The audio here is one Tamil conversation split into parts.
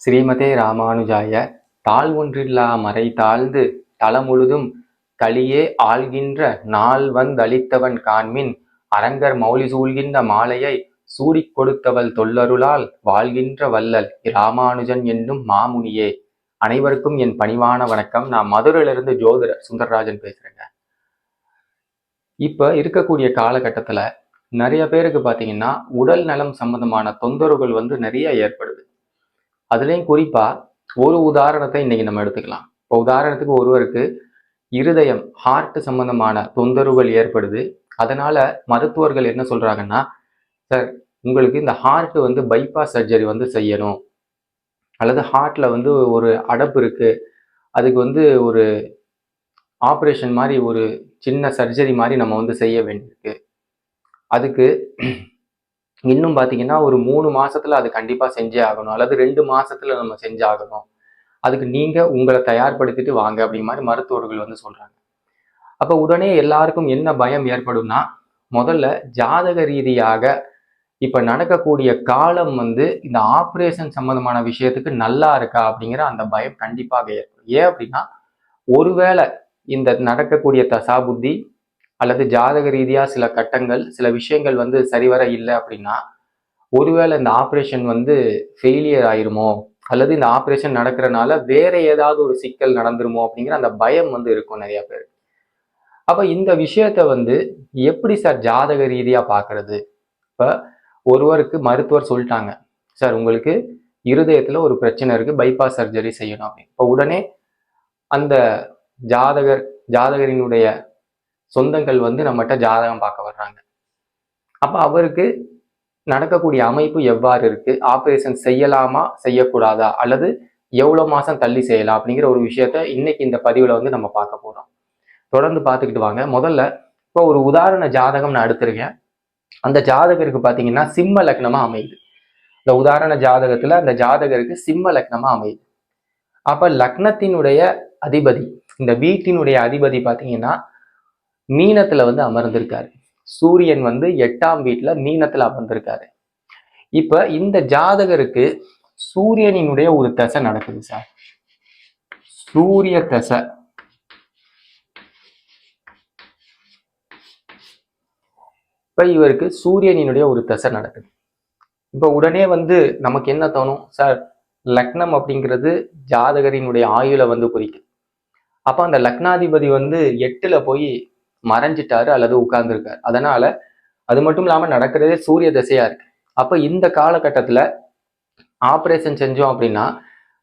ஸ்ரீமதே ராமானுஜாய தாழ் ஒன்றில்லா மறை தாழ்ந்து தளமுழுதும் கலியே ஆள்கின்ற நாள் வந்தளித்தவன் காண்மின் அரங்கர் மௌலி சூழ்கின்ற மாலையை சூடிக் கொடுத்தவள் தொல்லருளால் வாழ்கின்ற வல்லல் ராமானுஜன் என்னும் மாமுனியே. அனைவருக்கும் என் பணிவான வணக்கம். நான் மதுரையிலிருந்து ஜோதிடர் சுந்தரராஜன் பேசுறேங்க. இப்ப இருக்கக்கூடிய காலகட்டத்துல நிறைய பேருக்கு பார்த்தீங்கன்னா உடல் நலம் சம்பந்தமான தொந்தரவுகள் வந்து நிறைய ஏற்படுது. அதுலேயும் குறிப்பாக ஒரு உதாரணத்தை இன்னைக்கு நம்ம எடுத்துக்கலாம். இப்போ உதாரணத்துக்கு ஒருவருக்கு இருதயம் ஹார்ட் சம்பந்தமான தொந்தரவுகள் ஏற்படுது. அதனால மருத்துவர்கள் என்ன சொல்றாங்கன்னா சார் உங்களுக்கு இந்த ஹார்ட் வந்து பைபாஸ் சர்ஜரி வந்து செய்யணும். அல்லது ஹார்ட்ல வந்து ஒரு அடப்பு இருக்கு. அதுக்கு வந்து ஒரு ஆப்ரேஷன் மாதிரி ஒரு சின்ன சர்ஜரி மாதிரி நம்ம வந்து செய்ய வேண்டியிருக்கு. அதுக்கு இன்னும் பார்த்தீங்கன்னா ஒரு மூணு மாசத்துல அது கண்டிப்பா செஞ்சே ஆகணும். அல்லது ரெண்டு மாசத்துல நம்ம செஞ்சாகணும் அதுக்கு நீங்க உங்களை தயார்படுத்திட்டு வாங்க அப்படிங்கிற மாதிரி மருத்துவர்கள் வந்து சொல்றாங்க. அப்ப உடனே எல்லாருக்கும் என்ன பயம் ஏற்படும்னா முதல்ல ஜாதக ரீதியாக இப்ப நடக்கக்கூடிய காலம் வந்து இந்த ஆப்ரேஷன் சம்பந்தமான விஷயத்துக்கு நல்லா இருக்கா அப்படிங்கிற அந்த பயம் கண்டிப்பாக ஏற்படும். ஏன் அப்படின்னா ஒருவேளை இந்த நடக்கக்கூடிய தசாபுத்தி அல்லது ஜாதக ரீதியாக சில கட்டங்கள் சில விஷயங்கள் வந்து சரிவர இல்லை அப்படின்னா ஒருவேளை இந்த ஆப்ரேஷன் வந்து ஃபெயிலியர் ஆயிருமோ? அல்லது இந்த ஆப்ரேஷன் நடக்கிறனால வேற ஏதாவது ஒரு சிக்கல் நடந்துருமோ? அப்படிங்கிற அந்த பயம் வந்து இருக்கும் நிறைய பேர் அப்போ இந்த விஷயத்த வந்து எப்படி சார் ஜாதக ரீதியாக பார்க்கறது இப்போ ஒருவருக்கு மருத்துவர் சொல்லிட்டாங்க சார் உங்களுக்கு இருதயத்தில் ஒரு பிரச்சனை இருக்குது பைபாஸ் சர்ஜரி செய்யணும். அப்படின்னு இப்போ உடனே அந்த ஜாதகர் ஜாதகரினுடைய சொந்தங்கள் வந்து நம்மகிட்ட ஜாதகம் பார்க்க வர்றாங்க. அப்ப அவருக்கு நடக்கக்கூடிய அமைப்பு எவ்வாறு இருக்கு? ஆப்ரேஷன் செய்யலாமா? செய்யக்கூடாதா? அல்லது எவ்வளவு மாசம் தள்ளி செய்யலாம்? அப்படிங்கிற ஒரு விஷயத்த இன்னைக்கு இந்த பதிவுல வந்து நம்ம பார்க்க போகிறோம் தொடர்ந்து பார்த்துக்கிட்டு வாங்க. முதல்ல இப்போ ஒரு உதாரண ஜாதகம் நான் எடுத்திருக்கேன். அந்த ஜாதகருக்கு பார்த்தீங்கன்னா சிம்ம லக்னமா அமையுது. இந்த உதாரண ஜாதகத்துல அந்த ஜாதகருக்கு சிம்ம லக்னமா அமையுது. அப்ப லக்னத்தினுடைய அதிபதி இந்த வீட்டினுடைய அதிபதி பார்த்தீங்கன்னா மீனத்துல வந்து அமர்ந்திருக்காரு. சூரியன் வந்து எட்டாம் வீட்டுல மீனத்துல அமர்ந்திருக்காரு. இப்ப இந்த ஜாதகருக்கு சூரியனினுடைய ஒரு தசை நடக்குது சார். சூரிய தசை. இப்ப இவருக்கு சூரியனினுடைய ஒரு தசை நடக்குது. இப்ப உடனே வந்து நமக்கு என்ன தோணும்? சார் லக்னம் அப்படிங்கிறது ஜாதகரினுடைய ஆயுளை வந்து குறிக்கும் அப்ப அந்த லக்னாதிபதி வந்து எட்டுல போய் மறைஞ்சிட்டாரு அல்லது உட்கார்ந்துருக்காரு. அதனால அது மட்டும் இல்லாம நடக்கிறதே சூரிய தசையா இருக்கு. அப்ப இந்த காலகட்டத்துல ஆப்ரேஷன் செஞ்சோம் அப்படின்னா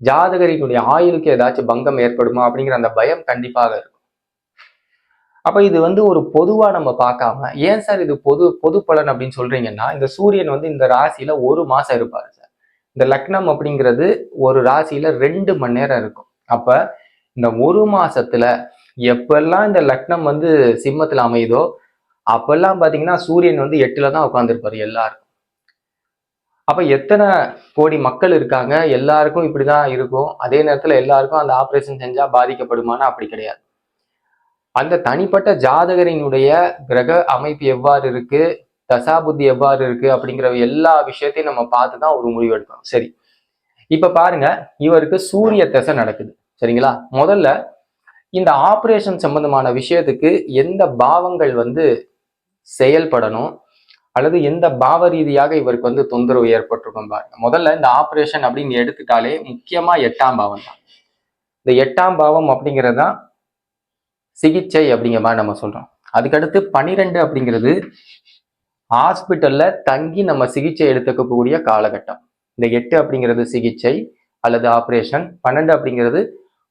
ஜாதகரினுடைய ஆயுளுக்கு ஏதாச்சும் பங்கம் ஏற்படுமா அப்படிங்கிற அந்த பயம் கண்டிப்பாக இருக்கும். அப்ப இது வந்து ஒரு பொதுவா நம்ம பார்க்காம ஏன் சார் இது பொது பொது பலன் அப்படின்னு சொல்றீங்கன்னா இந்த சூரியன் வந்து இந்த ராசியில ஒரு மாசம் இருப்பாரு சார். இந்த லக்னம் அப்படிங்கிறது ஒரு ராசியில ரெண்டு மணி நேரம் இருக்கும். அப்ப இந்த ஒரு மாசத்துல எப்பெல்லாம் இந்த லக்னம் வந்து சிம்மத்தில் அமையுதோ அப்பெல்லாம் பாத்தீங்கன்னா சூரியன் வந்து எட்டில் தான் உட்காந்துருப்பார் எல்லாருக்கும். அப்ப எத்தனை கோடி மக்கள் இருக்காங்க? எல்லாருக்கும் இப்படிதான் இருக்கும். அதே நேரத்துல எல்லாருக்கும் அந்த ஆபரேஷன் செஞ்சா பாதிக்கப்படுமானா அப்படி கிடையாது. அந்த தனிப்பட்ட ஜாதகரினுடைய கிரக அமைப்பு எவ்வாறு இருக்கு? தசாபுத்தி எவ்வாறு இருக்கு? அப்படிங்கிற எல்லா விஷயத்தையும் நம்ம பார்த்து தான் ஒரு முடிவு எடுக்கணும். சரி. இப்ப பாருங்க இவருக்கு சூரிய தசை நடக்குது. சரிங்களா? முதல்ல இந்த ஆப்ரேஷன் சம்பந்தமான விஷயத்துக்கு எந்த பாவங்கள் வந்து செயல்படணும்? அல்லது எந்த பாவ ரீதியாக இவருக்கு வந்து தொந்தரவு ஏற்பட்டிருக்கும் பாருங்க. முதல்ல இந்த ஆப்ரேஷன் அப்படின்னு எடுத்துட்டாலே முக்கியமா எட்டாம் பாவம் தான். இந்த எட்டாம் பாவம் அப்படிங்கிறது தான் சிகிச்சை அப்படிங்கிற மாதிரி நம்ம சொல்றோம். அதுக்கடுத்து பனிரெண்டு அப்படிங்கிறது ஹாஸ்பிட்டல்ல தங்கி நம்ம சிகிச்சை எடுத்துக்கக்கூடிய காலகட்டம். இந்த எட்டு அப்படிங்கிறது சிகிச்சை அல்லது ஆப்ரேஷன் பன்னெண்டு அப்படிங்கிறது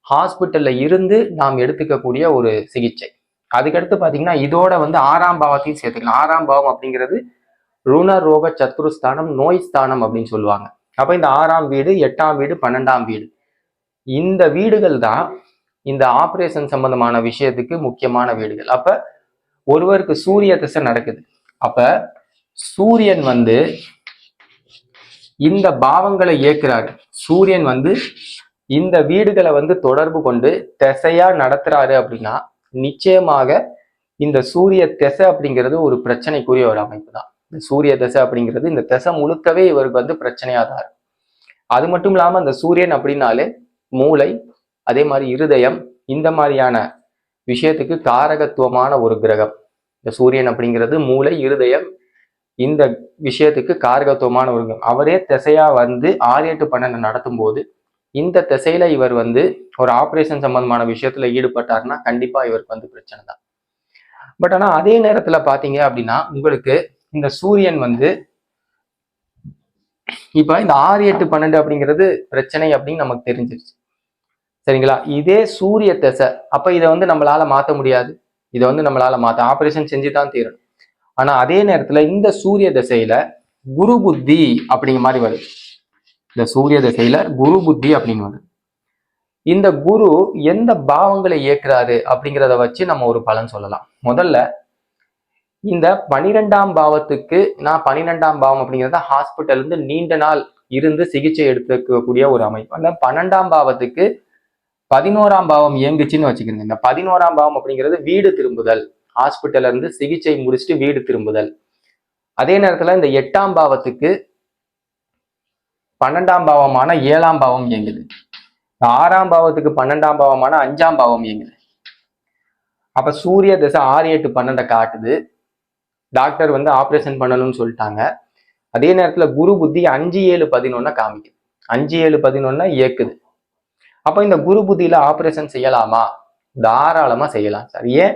ஹாஸ்பிட்டல்ல இருந்து நாம் எடுத்துக்கக்கூடிய ஒரு சிகிச்சை. அதுக்கடுத்து பார்த்தீங்கன்னா இதோட வந்து ஆறாம் பாவத்தையும் சேர்த்துக்கலாம். ஆறாம் பாவம் அப்படிங்கிறது ருண ரோக சத்ருஸ்தானம் நோய் ஸ்தானம் அப்படின்னு சொல்லுவாங்க. அப்போ இந்த ஆறாம் வீடு எட்டாம் வீடு பன்னெண்டாம் வீடு. இந்த வீடுகள் தான் இந்த ஆப்ரேஷன் சம்பந்தமான விஷயத்துக்கு முக்கியமான வீடுகள். அப்ப ஒருவருக்கு சூரிய திசை நடக்குது. அப்ப சூரியன் வந்து இந்த பாவங்களை இயக்குறாரு சூரியன் வந்து இந்த வீடுகளை வந்து தொடர்பு கொண்டு திசையா நடத்துறாரு அப்படின்னா நிச்சயமாக இந்த சூரிய திசை அப்படிங்கிறது ஒரு பிரச்சனைக்குரிய ஒரு அமைப்பு தான். இந்த சூரிய திசை அப்படிங்கிறது இந்த திசை முழுக்கவே இவருக்கு வந்து பிரச்சனையா தான் இருக்கும். அது மட்டும் இல்லாம அந்த சூரியன் அப்படின்னாலே மூளை அதே மாதிரி இருதயம் இந்த மாதிரியான விஷயத்துக்கு காரகத்துவமான ஒரு கிரகம். இந்த சூரியன் அப்படிங்கிறது மூளை இருதயம் இந்த விஷயத்துக்கு காரகத்துவமான ஒரு கிரகம். அவரே திசையா வந்து ஆறு எட்டு பன்னெண்டு நடத்தும் போது இந்த திசையில இவர் வந்து ஒரு ஆபரேஷன் சம்பந்தமான விஷயத்துல ஈடுபட்டாருன்னா கண்டிப்பா இவருக்கு வந்து பிரச்சனை தான். பட் ஆனா அதே நேரத்துல பாத்தீங்க அப்படின்னா உங்களுக்கு இந்த சூரியன் வந்து இப்ப இந்த ஆறு எட்டு பன்னெண்டு அப்படிங்கிறது பிரச்சனை அப்படின்னு நமக்கு தெரிஞ்சிருச்சு. சரிங்களா? இதே சூரிய திசை. அப்ப இதை வந்து நம்மளால மாத்த முடியாது. இதை வந்து நம்மளால மாத்த ஆபரேஷன் செஞ்சு தான் தீரணும். ஆனா அதே நேரத்துல இந்த சூரிய திசையில குரு புத்தி அப்படிங்கிற மாதிரி வருது. இந்த சூரிய திசையில குரு புத்தி அப்படின்னு வருது இந்த குரு எந்த பாவங்களை இயக்குறாரு அப்படிங்கிறத வச்சு நம்ம ஒரு பலன் சொல்லலாம். முதல்ல இந்த பனிரெண்டாம் பாவத்துக்கு நான் பனிரெண்டாம் பாவம் அப்படிங்கிறத ஹாஸ்பிட்டல் இருந்து நீண்ட நாள் இருந்து சிகிச்சை எடுத்துக்கக்கூடிய ஒரு அமைப்பு. அந்த பன்னெண்டாம் பாவத்துக்கு பதினோராம் பாவம் இயங்குச்சுன்னு வச்சுக்கிறேங்க இந்த பதினோராம் பாவம் அப்படிங்கிறது வீடு திரும்புதல். ஹாஸ்பிட்டல்ல இருந்து சிகிச்சை முடிச்சுட்டு வீடு திரும்புதல். அதே நேரத்துல இந்த எட்டாம் பாவத்துக்கு பன்னெண்டாம் பாவமான ஏழாம் பாவம் இயங்குது. ஆறாம் பாவத்துக்கு பன்னெண்டாம் பாவமான அஞ்சாம் பாவம் இயங்குது. அப்ப சூரிய திசை ஆறு எட்டு பன்னெண்டை காட்டுது. டாக்டர் வந்து ஆப்ரேஷன் பண்ணணும்னு சொல்லிட்டாங்க. அதே நேரத்துல குரு புத்தி அஞ்சு ஏழு பதினொன்ன காமிக்குது. அஞ்சு ஏழு பதினொன்ன இயக்குது. அப்ப இந்த குரு புத்தியில ஆப்ரேஷன் செய்யலாமா? தாராளமா செய்யலாம் சார். ஏன்?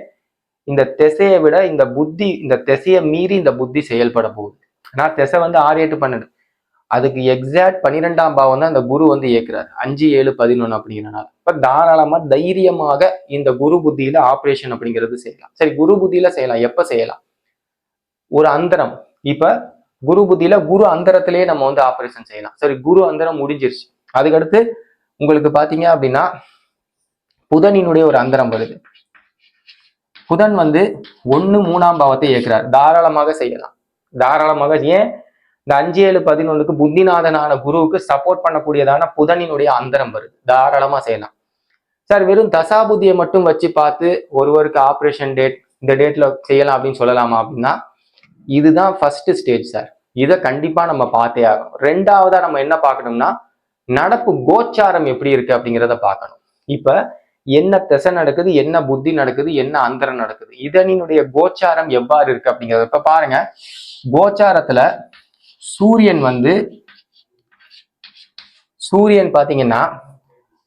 இந்த திசையை விட இந்த புத்தி இந்த திசையை மீறி இந்த புத்தி செயல்பட போகுது. ஏன்னா திசை வந்து ஆறு எட்டு பன்னெண்டு. அதுக்கு எக்ஸாக்ட் பன்னிரெண்டாம் பாவம் தான் இந்த குரு வந்து இயக்குறாரு. அஞ்சு ஏழு பதினொன்று அப்படிங்கிறனால. இப்ப தாராளமா தைரியமாக இந்த குரு புத்தியில ஆப்ரேஷன் அப்படிங்கிறது செய்யலாம். சரி குரு புத்தியில செய்யலாம். எப்ப செய்யலாம்? ஒரு அந்தரம். இப்ப குரு புத்தியில குரு அந்தரத்திலேயே நம்ம வந்து ஆப்ரேஷன் செய்யலாம். சரி குரு அந்தரம் முடிஞ்சிருச்சு. அதுக்கடுத்து உங்களுக்கு பார்த்தீங்க அப்படின்னா புதனினுடைய ஒரு அந்தரம் வருது. புதன் வந்து ஒண்ணு மூணாம் பாவத்தை இயக்குறார். தாராளமாக செய்யலாம். தாராளமாக ஏன்? இந்த அஞ்சு ஏழு பதினொன்றுக்கு புத்திநாதனான குருவுக்கு சப்போர்ட் பண்ணக்கூடியதான புதனினுடைய அந்தரம் வருது. தாராளமா செய்யலாம். சார் வெறும் தசாபுத்தியை மட்டும் வச்சு பார்த்து ஒருவருக்கு ஆப்ரேஷன் டேட் இந்த டேட்ல செய்யலாம் அப்படின்னு சொல்லலாமா அப்படின்னா இதுதான் ஃபர்ஸ்ட் ஸ்டேஜ் சார். இதை கண்டிப்பா நம்ம பார்த்தே ஆகணும். ரெண்டாவதா நம்ம என்ன பார்க்கணும்னா நடப்பு கோச்சாரம் எப்படி இருக்கு அப்படிங்கிறத பார்க்கணும். இப்ப என்ன திசை நடக்குது என்ன புத்தி நடக்குது என்ன அந்தரம் நடக்குது. இதனினுடைய கோச்சாரம் எவ்வாறு இருக்கு அப்படிங்கிறத இப்ப பாருங்க. கோச்சாரத்துல சூரியன் வந்து சூரியன் பாத்தீங்கன்னா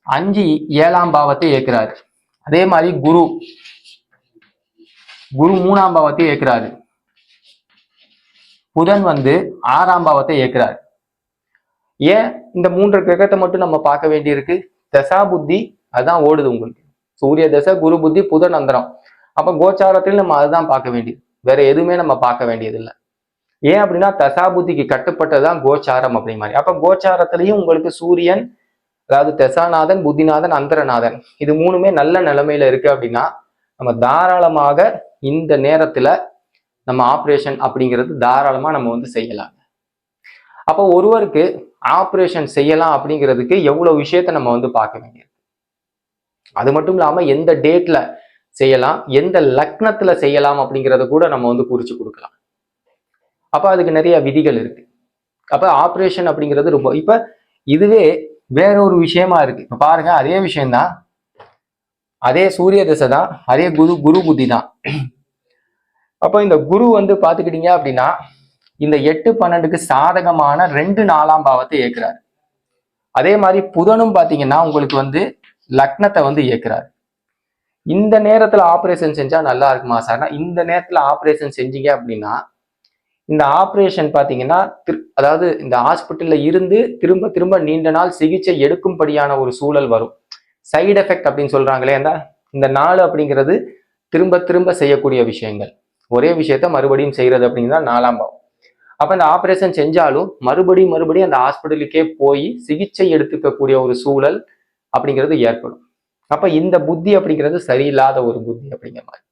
அஞ்சு ஏழாம் பாவத்தை இயக்குறாரு அதே மாதிரி குரு குரு மூணாம் பாவத்தை இயக்குறாரு புதன் வந்து ஆறாம் பாவத்தை இயக்குறாரு ஏன் இந்த மூன்று கிரகத்தை மட்டும் நம்ம பார்க்க வேண்டியிருக்கு? தசா புத்தி அதான் ஓடுது உங்களுக்கு. சூரிய தசை குரு புத்தி புதன் அந்தரம். அப்ப கோச்சாரத்தில் நம்ம அதுதான் பார்க்க வேண்டியது. வேற எதுவுமே நம்ம பார்க்க வேண்டியது இல்லை ஏன் அப்படின்னா தசாபுத்திக்கு கட்டுப்பட்டதான் கோச்சாரம் அப்படிங்க மாதிரி. அப்ப கோச்சாரத்திலையும் உங்களுக்கு சூரியன் அதாவது தசாநாதன் புத்திநாதன் அந்தரநாதன் இது மூணுமே நல்ல நிலைமையில இருக்கு அப்படின்னா நம்ம தாராளமாக இந்த நேரத்துல நம்ம ஆப்ரேஷன் அப்படிங்கிறது தாராளமா நம்ம வந்து செய்யலாம். அப்போ ஒருவருக்கு ஆப்ரேஷன் செய்யலாம் அப்படிங்கிறதுக்கு எவ்வளவு விஷயத்த நம்ம வந்து பார்க்க வேண்டியது? அது மட்டும் இல்லாம எந்த டேட்ல செய்யலாம் எந்த லக்னத்துல செய்யலாம் அப்படிங்கிறத கூட நம்ம வந்து குறிச்சு கொடுக்கலாம். அப்போ அதுக்கு நிறைய விதிகள் இருக்கு. அப்போ ஆப்ரேஷன் அப்படிங்கிறது ரொம்ப இப்போ இதுவே வேற ஒரு விஷயமா இருக்கு. இப்போ பாருங்க அதே விஷயம்தான். அதே சூரிய திசை தான் அதே குரு குரு புத்தி தான். அப்போ இந்த குரு வந்து பார்த்துக்கிட்டீங்க அப்படின்னா இந்த எட்டு பன்னெண்டுக்கு சாதகமான ரெண்டு நாலாம் பாவத்தை இயக்குறாரு அதே மாதிரி புதனும் பார்த்தீங்கன்னா உங்களுக்கு வந்து லக்னத்தை வந்து இயக்குறாரு இந்த நேரத்தில் ஆப்ரேஷன் செஞ்சால் நல்லா இருக்குமா சார்னா இந்த நேரத்தில் ஆப்ரேஷன் செஞ்சீங்க அப்படின்னா இந்த ஆப்ரேஷன் பார்த்தீங்கன்னா திரு- அதாவது இந்த ஹாஸ்பிட்டல்ல இருந்து திரும்ப திரும்ப நீண்ட நாள் சிகிச்சை எடுக்கும்படியான ஒரு சூழல் வரும். சைடு எஃபெக்ட் அப்படின்னு சொல்றாங்களே ஏன்னா இந்த நாள் அப்படிங்கிறது திரும்ப திரும்ப செய்யக்கூடிய விஷயங்கள். ஒரே விஷயத்த மறுபடியும் செய்யறது அப்படிங்கிறது நாலாம் பாவம். அப்போ இந்த ஆப்ரேஷன் செஞ்சாலும் மறுபடியும் மறுபடியும் அந்த ஹாஸ்பிட்டலுக்கே போய் சிகிச்சை எடுத்துக்கக்கூடிய ஒரு சூழல் அப்படிங்கிறது ஏற்படும். அப்ப இந்த புத்தி அப்படிங்கிறது சரியில்லாத ஒரு புத்தி அப்படிங்கிற மாதிரி.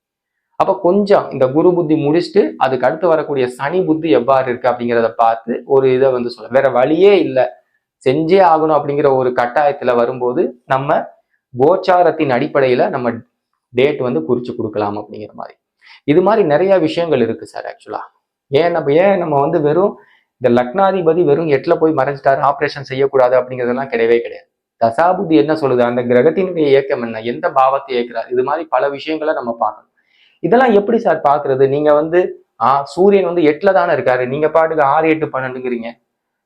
அப்போ கொஞ்சம் இந்த குரு புத்தி முடிச்சுட்டு அதுக்கு அடுத்து வரக்கூடிய சனி புத்தி எவ்வாறு இருக்கு அப்படிங்கிறத பார்த்து ஒரு இதை வந்து சொல்ல வேற வழியே இல்லை. செஞ்சே ஆகணும் அப்படிங்கிற ஒரு கட்டாயத்துல வரும்போது நம்ம கோச்சாரத்தின் அடிப்படையில நம்ம டேட் வந்து குறிச்சு கொடுக்கலாம் அப்படிங்கிற மாதிரி. இது மாதிரி நிறைய விஷயங்கள் இருக்கு சார் ஆக்சுவலா ஏன் நம்ம ஏன் நம்ம வந்து வெறும் இந்த லக்னாதிபதி வெறும் எட்டுல போய் மறைஞ்சிட்டாரு ஆப்ரேஷன் செய்யக்கூடாது அப்படிங்கிறதெல்லாம் கிடையவே கிடையாது. தசாபுத்தி என்ன சொல்லுது? அந்த கிரகத்தினுடைய இயக்கம் என்ன? எந்த பாவத்தை இயக்கிறார்? இது மாதிரி பல விஷயங்களை நம்ம பார்க்கணும். இதெல்லாம் எப்படி சார் பாக்குறது? நீங்க வந்து ஆஹ் சூரியன் வந்து எட்டுல தானே இருக்காரு. நீங்க பாட்டுக்கு ஆறு எட்டு பன்னெண்டுங்கிறீங்க.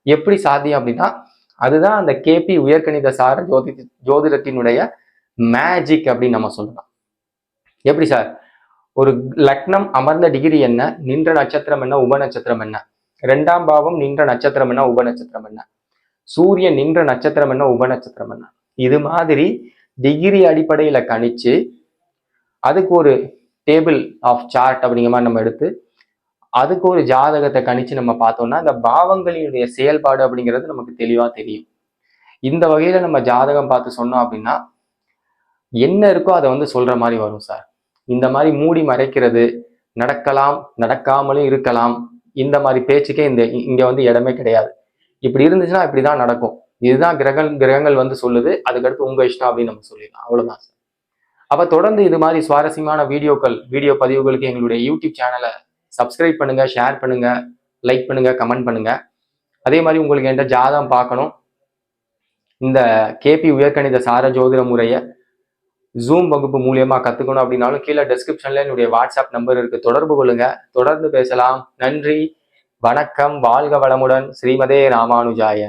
எப்படி சாத்தியம் அப்படின்னா அதுதான் அந்த கேபி உயர்கணித சார ஜோதி ஜோதிடத்தினுடைய மேஜிக் அப்படின்னு நம்ம சொல்லலாம். எப்படி சார்? ஒரு லக்னம் அமர்ந்த டிகிரி என்ன? நின்ற நட்சத்திரம் என்ன? உப நட்சத்திரம் என்ன? ரெண்டாம் பாவம் நின்ற நட்சத்திரம் என்ன? உப நட்சத்திரம் என்ன? சூரியன் நின்ற நட்சத்திரம் என்ன? உப நட்சத்திரம் என்ன? இது மாதிரி டிகிரி அடிப்படையில கணிச்சு அதுக்கு ஒரு டேபிள் ஆஃப் சார்ட் அப்படிங்கிற மாதிரி நம்ம எடுத்து அதுக்கு ஒரு ஜாதகத்தை கணிச்சு நம்ம பார்த்தோம்னா இந்த பாவங்களினுடைய செயல்பாடு அப்படிங்கிறது நமக்கு தெளிவா தெரியும். இந்த வகையில நம்ம ஜாதகம் பார்த்து சொன்னோம் அப்படின்னா என்ன இருக்கோ அதை வந்து சொல்ற மாதிரி வரும் சார். இந்த மாதிரி மூடி மறைக்கிறது நடக்கலாம் நடக்காமலும் இருக்கலாம் இந்த மாதிரி பேச்சுக்கே இந்த இங்க வந்து இடமே கிடையாது. இப்படி இருந்துச்சுன்னா இப்படிதான் நடக்கும். இதுதான் கிரக கிரகங்கள் வந்து சொல்லுது அதுக்கடுத்து உங்க இஷ்டம் அப்படின்னு நம்ம சொல்லிடலாம். அவ்வளவுதான் சார். அப்ப தொடர்ந்து இது மாதிரி சுவாரஸ்யமான வீடியோக்கள் வீடியோ பதிவுகளுக்கு எங்களுடைய யூடியூப் சேனலை சப்ஸ்கிரைப் பண்ணுங்க ஷேர் பண்ணுங்க லைக் பண்ணுங்க கமெண்ட் பண்ணுங்க. அதே மாதிரி உங்களுக்கு என்கிட்ட ஜாதகம் பார்க்கணும் இந்த கேபி உயர்கணித சார ஜோதிட முறையை ஜூம் வகுப்பு மூலியமா கத்துக்கணும் அப்படின்னாலும் கீழே டெஸ்கிரிப்ஷன்ல என்னுடைய வாட்ஸ்அப் நம்பர் இருக்கு. தொடர்பு கொள்ளுங்க. தொடர்ந்து பேசலாம். நன்றி. வணக்கம். வாழ்க வளமுடன். ஸ்ரீமதே ராமானுஜாய.